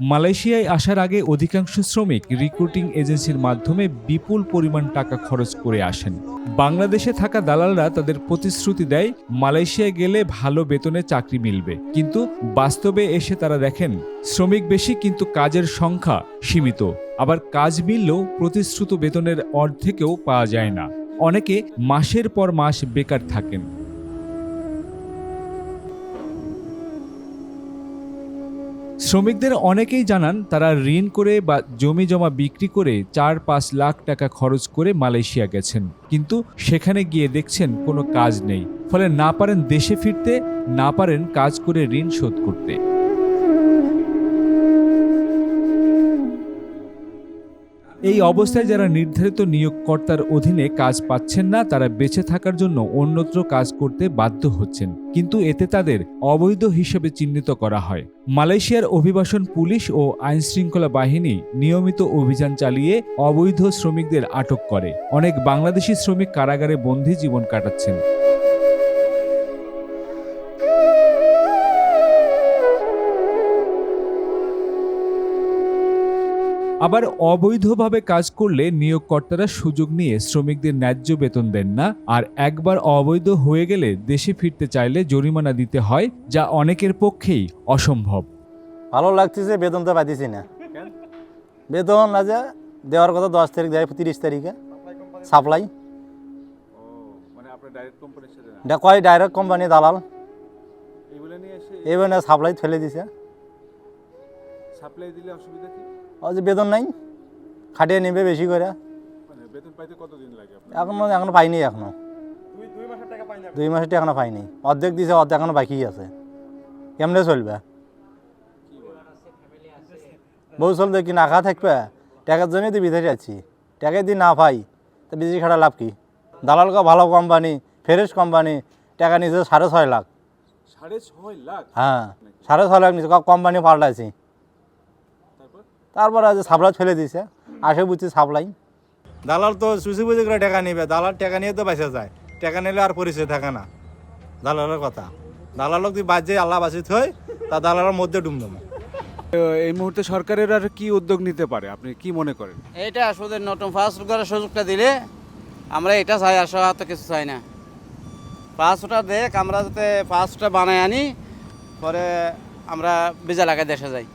মালয়েশিয়ায় আসার আগে অধিকাংশ শ্রমিক রিক্রুটিং এজেন্সির মাধ্যমে বিপুল পরিমাণ টাকা খরচ করে আসেন। বাংলাদেশে থাকা দালালরা তাদের প্রতিশ্রুতি দেয় মালয়েশিয়ায় গেলে ভালো বেতনে চাকরি মিলবে। কিন্তু বাস্তবে এসে তারা দেখেন শ্রমিক বেশি কিন্তু কাজের সংখ্যা সীমিত। আবার কাজ মিললেও প্রতিশ্রুত বেতনের অর্ধেকেও পাওয়া যায় না। অনেকে মাসের পর মাস বেকার থাকেন। শ্রমিকদের অনেকেই জানান তারা ঋণ করে বা জমি জমা বিক্রি করে চার পাঁচ লাখ টাকা খরচ করে মালয়েশিয়া গেছেন। কিন্তু সেখানে গিয়ে দেখছেন কোনো কাজ নেই। ফলে না পারেন দেশে ফিরতে, না পারেন কাজ করে ঋণ শোধ করতে। এই অবস্থায় যারা নির্ধারিত নিয়োগকর্তার অধীনে কাজ পাচ্ছেন না, তারা বেঁচে থাকার জন্য অন্যত্র কাজ করতে বাধ্য হচ্ছেন। কিন্তু এতে তাদের অবৈধ হিসেবে চিহ্নিত করা হয়। মালয়েশিয়ার অভিবাসন পুলিশ ও আইনশৃঙ্খলা বাহিনী নিয়মিত অভিযান চালিয়ে অবৈধ শ্রমিকদের আটক করে। অনেক বাংলাদেশি শ্রমিক কারাগারে বন্দী জীবন কাটাচ্ছেন। আবার অবৈধভাবে কাজ করলে নিয়োগকর্তারা সুযোগ নিয়ে শ্রমিকদের ন্যায্য বেতন দেন না। আর একবার অবৈধ হয়ে গেলে দেশে ফিরতে চাইলে জরিমানা দিতে হয় যা অনেকের পক্ষেই অসম্ভব। ভালো লাগতেছে বেতন তো পাইতেছি না। বেতন আজ দেওয়ার কথা দশ তারিখ দেয় তিরিশ তারিখে। সাপ্লাই। কয় ডাইরেক্ট কোম্পানি দালাল? এইবার সাপ্লাই ফেলে দিছে। সাপ্লাই দিলে অসুবিধা কি? যে বেতন নাই খাটিয়ে নেবে বেশি করে। মানে বেতন পাইতে কতদিন লাগে এখনও এখনও পাইনি এখনও। দুই মাসের টাকা এখনও পাইনি অর্ধেক দিছে অর্ধেক এখনও বাকি আছে। কেমনে চলবে? বউ চলবে কি না খা থাকবে? টাকার জন্যই তো বিদেশে আছি। টাকা যদি না পাই তো বিদেশি খাটা লাভ কি? দালালকে ভালো কোম্পানি ফ্রেশ কোম্পানি টাকা নিচ্ছে সাড়ে ছয় লাখ। সাড়ে ছয় লাখ? হ্যাঁ সাড়ে ছয় লাখ নিচ্ছে কোম্পানি পাল্টাইছি। তারপর আজ সাপ্লাই ফেলে দিছে। আসে বুঝছি সাপ্লাই। দালাল তো চুষি বুঝি করে টাকা নিবে। দালাল টাকা নিয়ে তো বেঁচে যায়। টাকা নিলে আর পরিচয় থাকে না। দালালের কথা। দালালক তুই বাজে আল্লাহ বাঁচি থই তা দালালের মধ্যে ডুম ডুমডুম এই মুহূর্তে সরকারের আর কি উদ্যোগ নিতে পারে? আপনি কি মনে করেন? এইটা আসলে নতুন ফাস্ট করার সুযোগটা দিলে আমরা এটা চাই আর তো কিছু চাই না। পাঁচশোটা দেখ আমরা যাতে পাঁচশোটা বানাই আনি পরে আমরা বেজা লাগাই দেশে যাই।